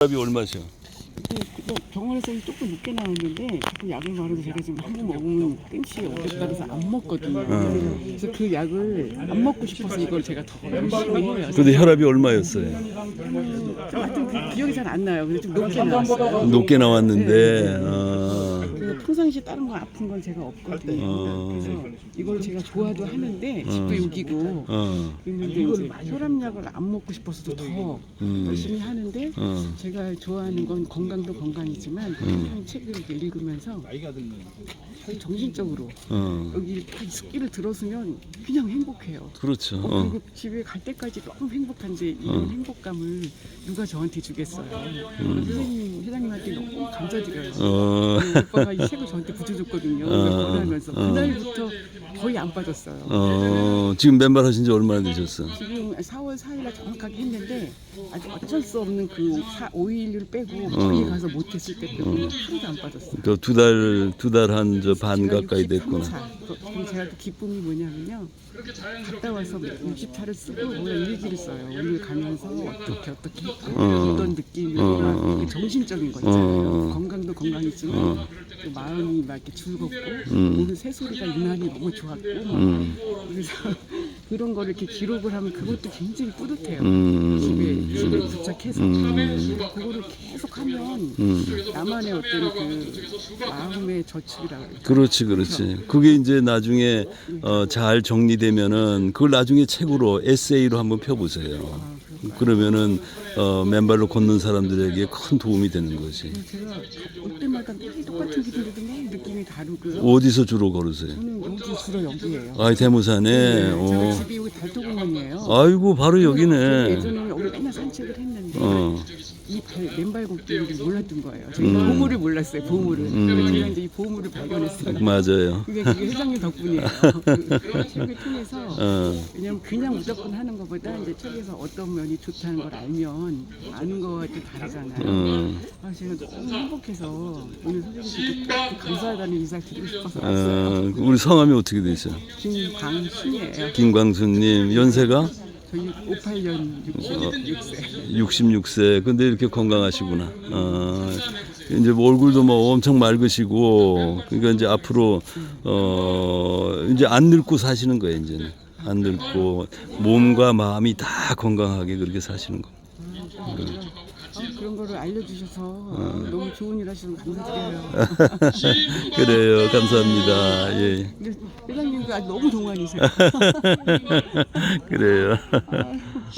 혈압이 얼마죠? 그 병원에서 조금 늦게 나왔는데 자꾸 약을 말아서 제가 지금 한 번 먹으면 끊지 오겠다 그래서 안 먹거든요. 그래서 그 약을 안 먹고 싶어서 이걸 제가 더 열심히 해요. 근데 혈압이 얼마였어요? 좀 하여튼 그 기억이 잘 안 나요. 근데 좀 높게 나왔어요. 높게 나왔는데 어, 그래서 평상시 다른 거 아픈 건 제가 없거든요. 어. 그래서 이걸 제가 좋아도 하는데 집도 여기고 어, 그런데 이제 혈압약을 안 먹고 싶어서도 더 음. 열심히 하는데 어. 제가 좋아하는 건 건강도 건강이지만 한 책을 이렇게 읽으면서 정신적으로 어, 여기 딱 습기를 들었으면 그냥 행복해요. 그렇죠. 어, 어. 그리고 집에 갈 때까지 너무 행복한데 이런 행복감을 누가 저한테 주겠어요. 선생님, 회장님한테 너무 감사드려요. 어, 네, 오빠가 이책 을 저한테 붙여줬거든요. 어, 하면서 어. 그날부터 거의 안 빠졌어요. 어, 지금 맨발 하신 지 얼마나 되셨어? 지금 4월 4일날 정확하게 했는데 아주 어쩔 수 없는 그 4, 5일을 빼고 어. 거기 가서 못했을 때 때문에 하루도 안 빠졌어요. 그두 달, 두 달 한 저 반 가까이 63차. 됐구나. 그- 그럼 제가 또 기쁨이 뭐냐면요. 갔다 와서 60차를 쓰고 뭐야 일기를 써요. 오늘 가면서 어떻게 어떻게 했고 어. 어떤 느낌이 어, 어. 막 정신적인 거 있잖아요. 어. 건강도 건강이지만 어. 또 마음이 막 이렇게 즐겁고 음. 오늘 새소리가 유난히 너무 좋았고 막 음, 그래서 그런 거를 이렇게 기록을 하면 그것도 굉장히 뿌듯해요. 음, 집에 집에 도착해서 음. 그거를 계속 하면 음. 나만의 어떤 그 마음의 저축이라고 할까? 그렇지, 그렇지. 그게 이제 나중에 어, 잘 정리되면은 그걸 나중에 책으로 에세이로 한번 펴보세요. 그러면은 어, 맨발로 걷는 사람들에게 큰 도움이 되는 거지. 제가 올 때마다 매일 똑같은 길인데도 매일 느낌이 다르고요. 어디서 주로 걸으세요? 저는 여기 주로 여기예요. 아, 대모산에. 네, 어. 제가 집이 여기 달도공원이에요. 아이고, 바로 여기네. 예전에 여기 맨날 산책을 했는데 어. 이 발, 맨발 걷기를 몰랐던 거예요. 제가 보물을 몰랐어요. 보물을. 그래서 제가 이제 이 보물을 발견했어요. 맞아요. 그게, 그게 회장님 덕분이에요. 그 책을 통해서 어. 왜냐면 그냥 무조건 하는 것보다 이제 책에서 어떤 면이 좋다는 걸 알면 아는 거와 또 다르잖아요. 어. 아, 제가 너무 행복해서 오늘 선생님께 꼭 감사하다는 인사 드리고 싶어서 왔어요. 어, 우리 성함이 어떻게 되죠? 김광순이에요. 김광수님 연세가 저희 58년 66세. 66세. 근데 이렇게 건강하시구나. 어, 이제 뭐 얼굴도 뭐 엄청 맑으시고 그러니까 이제 앞으로 어 이제 안 늙고 사시는 거예요 이제는 안 늙고 몸과 마음이 다 건강하게 그렇게 사시는 거. 아, 그런 거를 알려주셔서 너무 좋은 일 하셔서 감사드려요. 그래요. 감사합니다. 예. 근데 회장님도 아주 너무 동안이세요. 그래요.